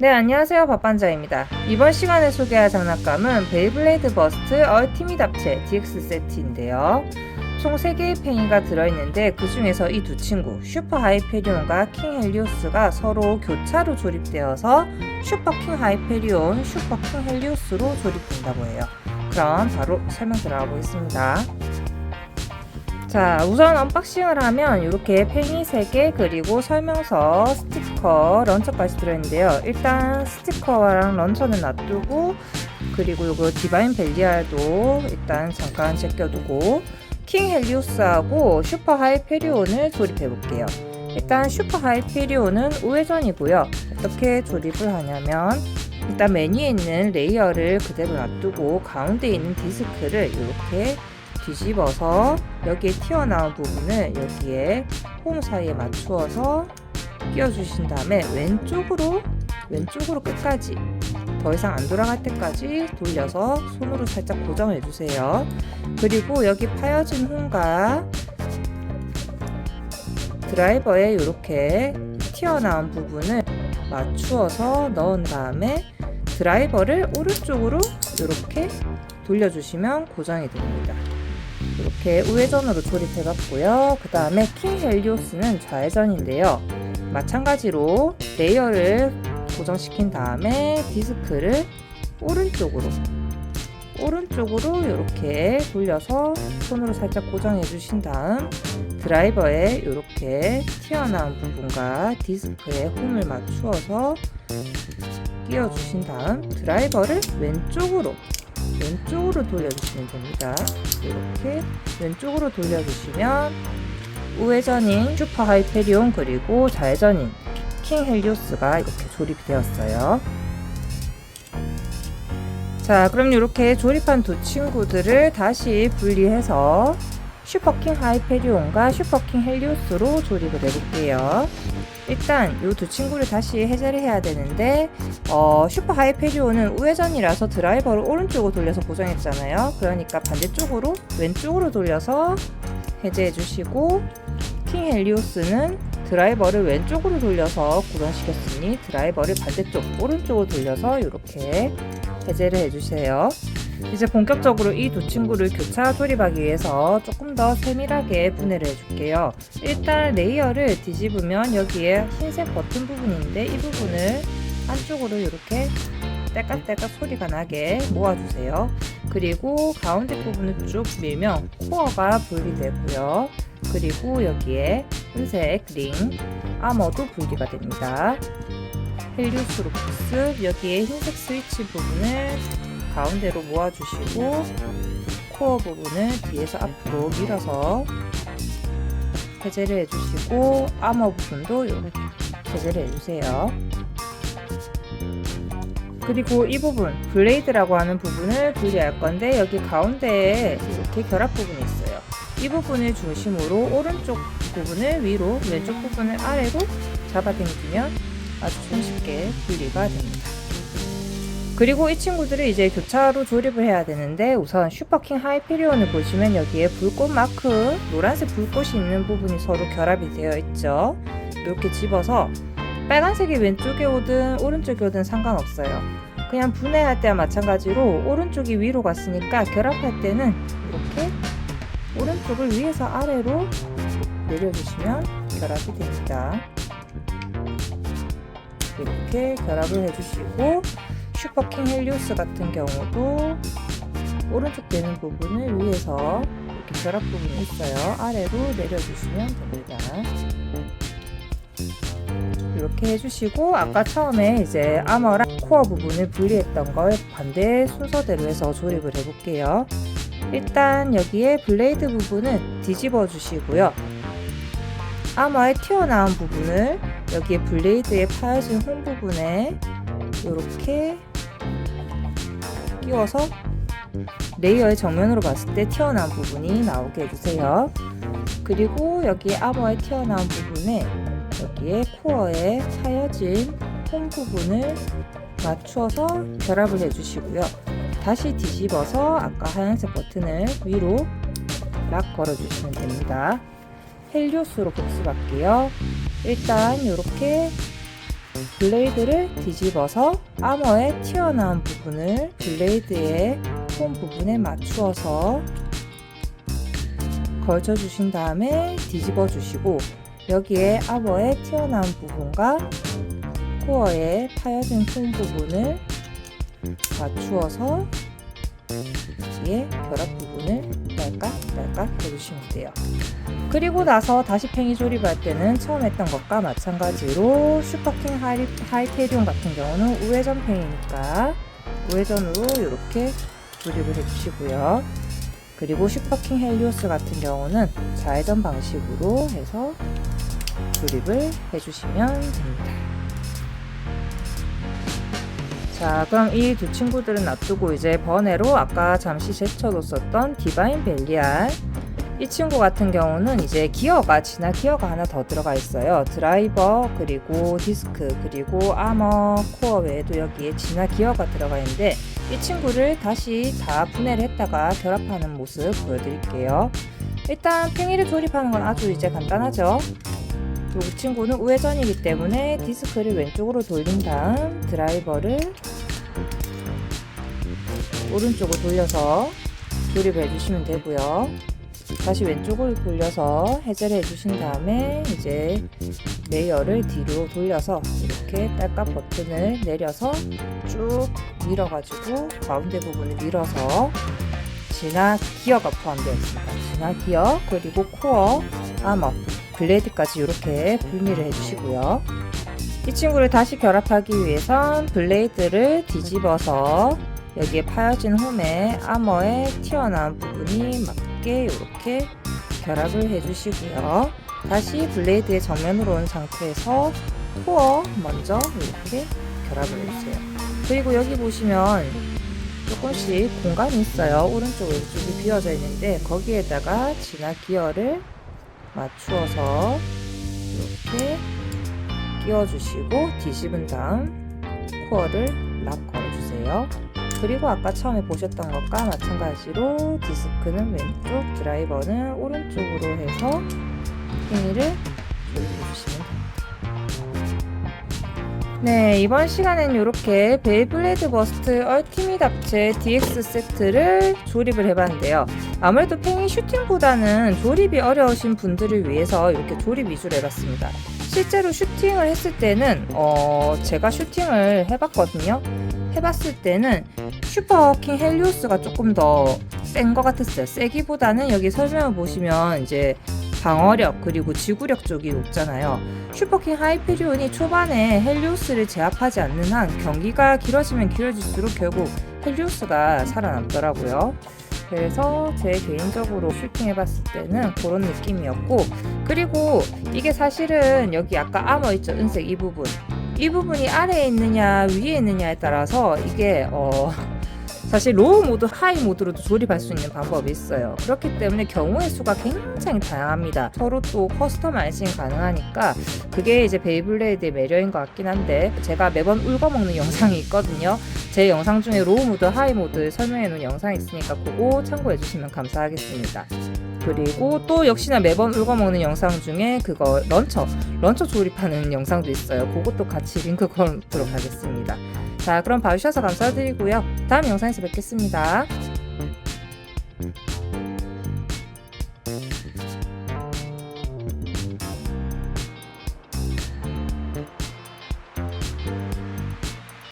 네, 안녕하세요. 밥반자입니다. 이번 시간에 소개할 장난감은 베이블레이드 버스트 얼티밋 합체 DX 세트인데요. 총 3개의 팽이가 들어있는데 그 중에서 이 두 친구 슈퍼 하이페리온과 킹 헬리오스가 서로 교차로 조립되어서 슈퍼 킹 하이페리온, 슈퍼 킹 헬리오스로 조립된다고 해요. 그럼 바로 설명 들어가 보겠습니다. 자, 우선 언박싱을 하면 이렇게 팽이 3개 그리고 설명서, 스티 커, 런처까지 들어있는데요. 일단 스티커랑 런처는 놔두고 그리고 이거 디바인 벨리알도 일단 잠깐 제껴두고 킹 헬리우스하고 슈퍼 하이페리온을 조립해 볼게요. 일단 슈퍼 하이페리온은 우회전이고요. 어떻게 조립을 하냐면 일단 메뉴에 있는 레이어를 그대로 놔두고 가운데 있는 디스크를 이렇게 뒤집어서 여기에 튀어나온 부분을 여기에 홈 사이에 맞추어서 끼워주신 다음에 왼쪽으로 왼쪽으로 끝까지 더 이상 안 돌아갈 때까지 돌려서 손으로 살짝 고정해 주세요. 그리고 여기 파여진 홈과 드라이버에 이렇게 튀어나온 부분을 맞추어서 넣은 다음에 드라이버를 오른쪽으로 이렇게 돌려주시면 고정이 됩니다. 이렇게 우회전으로 조립해 봤고요. 그 다음에 킹 헬리오스는 좌회전인데요. 마찬가지로 레이어를 고정시킨 다음에 디스크를 오른쪽으로 오른쪽으로 이렇게 돌려서 손으로 살짝 고정해 주신 다음 드라이버에 이렇게 튀어나온 부분과 디스크에 홈을 맞추어서 끼워 주신 다음 드라이버를 왼쪽으로 왼쪽으로 돌려주시면 됩니다. 이렇게 왼쪽으로 돌려주시면 우회전인 슈퍼 하이페리온 그리고 좌회전인 킹 헬리오스가 이렇게 조립이 되었어요. 자, 그럼 이렇게 조립한 두 친구들을 다시 분리해서 슈퍼킹 하이페리온과 슈퍼킹 헬리오스로 조립을 해볼게요. 일단 이 두 친구를 다시 해제를 해야 되는데 어, 슈퍼 하이페리온은 우회전이라서 드라이버를 오른쪽으로 돌려서 고정했잖아요. 그러니까 반대쪽으로 왼쪽으로 돌려서 해제해 주시고 킹 헬리오스는 드라이버를 왼쪽으로 돌려서 고정시켰으니 드라이버를 반대쪽 오른쪽으로 돌려서 이렇게 해제를 해주세요. 이제 본격적으로 이 두 친구를 교차 조립하기 위해서 조금 더 세밀하게 분해를 해줄게요. 일단 레이어를 뒤집으면 여기에 흰색 버튼 부분이 있는데 이 부분을 한쪽으로 이렇게 딸깍딸깍 소리가 나게 모아주세요. 그리고 가운데 부분을 쭉 밀면 코어가 분리되고요. 그리고 여기에 흰색 링 아머도 분리가 됩니다. 헬리우스로 복습 여기에 흰색 스위치 부분을 가운데로 모아주시고 코어 부분을 뒤에서 앞으로 밀어서 해제를 해주시고 아머 부분도 이렇게 해제를 해주세요. 그리고 이 부분 블레이드라고 하는 부분을 분리할 건데 여기 가운데에 이렇게 결합 부분이 있어요. 이 부분을 중심으로 오른쪽 부분을 위로 왼쪽 부분을 아래로 잡아당기면 아주 손쉽게 분리가 됩니다. 그리고 이 친구들을 이제 교차로 조립을 해야 되는데 우선 슈퍼킹 하이페리온을 보시면 여기에 불꽃 마크 노란색 불꽃이 있는 부분이 서로 결합이 되어 있죠. 이렇게 집어서 빨간색이 왼쪽에 오든 오른쪽에 오든 상관없어요. 그냥 분해할 때와 마찬가지로 오른쪽이 위로 갔으니까 결합할 때는 이렇게 오른쪽을 위에서 아래로 내려주시면 결합이 됩니다. 이렇게 결합을 해주시고 슈퍼킹 헬리우스 같은 경우도 오른쪽 되는 부분을 위에서 이렇게 결합 부분이 있어요. 아래로 내려주시면 됩니다. 이렇게 해주시고 아까 처음에 이제 아머랑 코어 부분을 분리했던 걸 반대 순서대로 해서 조립을 해볼게요. 일단 여기에 블레이드 부분은 뒤집어 주시고요. 아머의 튀어나온 부분을 여기에 블레이드에 파여진 홈 부분에 이렇게 끼워서 레이어의 정면으로 봤을 때 튀어나온 부분이 나오게 해주세요. 그리고 여기 아머에 튀어나온 부분에 여기에 코어에 파여진 홈 부분을 맞추어서 결합을 해주시고요. 다시 뒤집어서 아까 하얀색 버튼을 위로 락 걸어주시면 됩니다. 헬리오스로 복습할게요. 일단 이렇게 블레이드를 뒤집어서 아머의 튀어나온 부분을 블레이드의 홈 부분에 맞추어서 걸쳐 주신 다음에 뒤집어 주시고 여기에 아머의 튀어나온 부분과 코어의 파여진 홈 부분을 맞추어서 여기에 결합 부분을 딸깍 딸깍 해주시면 돼요. 그리고 나서 다시 팽이 조립할 때는 처음 했던 것과 마찬가지로 슈퍼킹 하이, 하이테리온 같은 경우는 우회전 팽이니까 우회전으로 이렇게 조립을 해주시고요. 그리고 슈퍼킹 헬리오스 같은 경우는 좌회전 방식으로 해서 조립을 해주시면 됩니다. 자, 그럼 이 두 친구들은 놔두고 이제 번외로 아까 잠시 제쳐뒀었던 디바인 벨리알 이 친구 같은 경우는 이제 기어가 진화 기어가 하나 더 들어가 있어요. 드라이버 그리고 디스크 그리고 아머 코어 외에도 여기에 진화 기어가 들어가 있는데 이 친구를 다시 다 분해를 했다가 결합하는 모습 보여드릴게요. 일단 팽이를 조립하는 건 아주 이제 간단하죠. 이 친구는 우회전이기 때문에 디스크를 왼쪽으로 돌린 다음 드라이버를 오른쪽으로 돌려서 조립을 해주시면 되고요. 다시 왼쪽으로 돌려서 해제를 해주신 다음에 이제 레이어를 뒤로 돌려서 이렇게 딸깍 버튼을 내려서 쭉 밀어가지고 가운데 부분을 밀어서 진화 기어가 포함되어 있습니다. 진화 기어 그리고 코어 아머 블레이드까지 이렇게 분리를 해주시고요. 이 친구를 다시 결합하기 위해선 블레이드를 뒤집어서 여기에 파여진 홈에 아머에 튀어나온 부분이 맞게 이렇게 결합을 해주시고요. 다시 블레이드의 정면으로 온 상태에서 코어 먼저 이렇게 결합을 해주세요. 그리고 여기 보시면 조금씩 공간이 있어요. 오른쪽 왼쪽이 비어져 있는데 거기에다가 진화 기어를 맞추어서 이렇게 끼워주시고 뒤집은 다음 코어를 락 걸어주세요. 그리고 아까 처음에 보셨던 것과 마찬가지로 디스크는 왼쪽, 드라이버는 오른쪽으로 해서 팽이를 조립해 주시면 됩니다. 네, 이번 시간엔 이렇게 베이블레드 버스트 얼티밋 합체 DX 세트를 조립을 해봤는데요. 아무래도 팽이 슈팅보다는 조립이 어려우신 분들을 위해서 이렇게 조립 위주로 해봤습니다. 실제로 슈팅을 했을 때는 어, 제가 슈팅을 해봤거든요. 해봤을 때는 슈퍼킹 헬리오스가 조금 더 센 것 같았어요. 세기보다는 여기 설명을 보시면 이제 방어력 그리고 지구력 쪽이 높잖아요. 슈퍼킹 하이페리온이 초반에 헬리오스를 제압하지 않는 한 경기가 길어지면 길어질수록 결국 헬리오스가 살아남더라고요. 그래서 제 개인적으로 슈팅 해봤을 때는 그런 느낌이었고 그리고 이게 사실은 여기 아까 아머 있죠 은색 이 부분 이 부분이 아래에 있느냐 위에 있느냐에 따라서 이게 어 사실 로우 모드, 하이 모드로도 조립할 수 있는 방법이 있어요. 그렇기 때문에 경우의 수가 굉장히 다양합니다. 서로 또 커스터마이징 가능하니까 그게 이제 베이블레이드의 매력인 것 같긴 한데 제가 매번 울거먹는 영상이 있거든요. 제 영상 중에 로우 모드, 하이 모드 설명해 놓은 영상이 있으니까 그거 참고해 주시면 감사하겠습니다. 그리고 또 역시나 매번 울거먹는 영상 중에 그거 런처, 런처 조립하는 영상도 있어요. 그것도 같이 링크 걸도록 하겠습니다. 자, 그럼 봐주셔서 감사드리고요. 다음 영상에서 뵙겠습니다.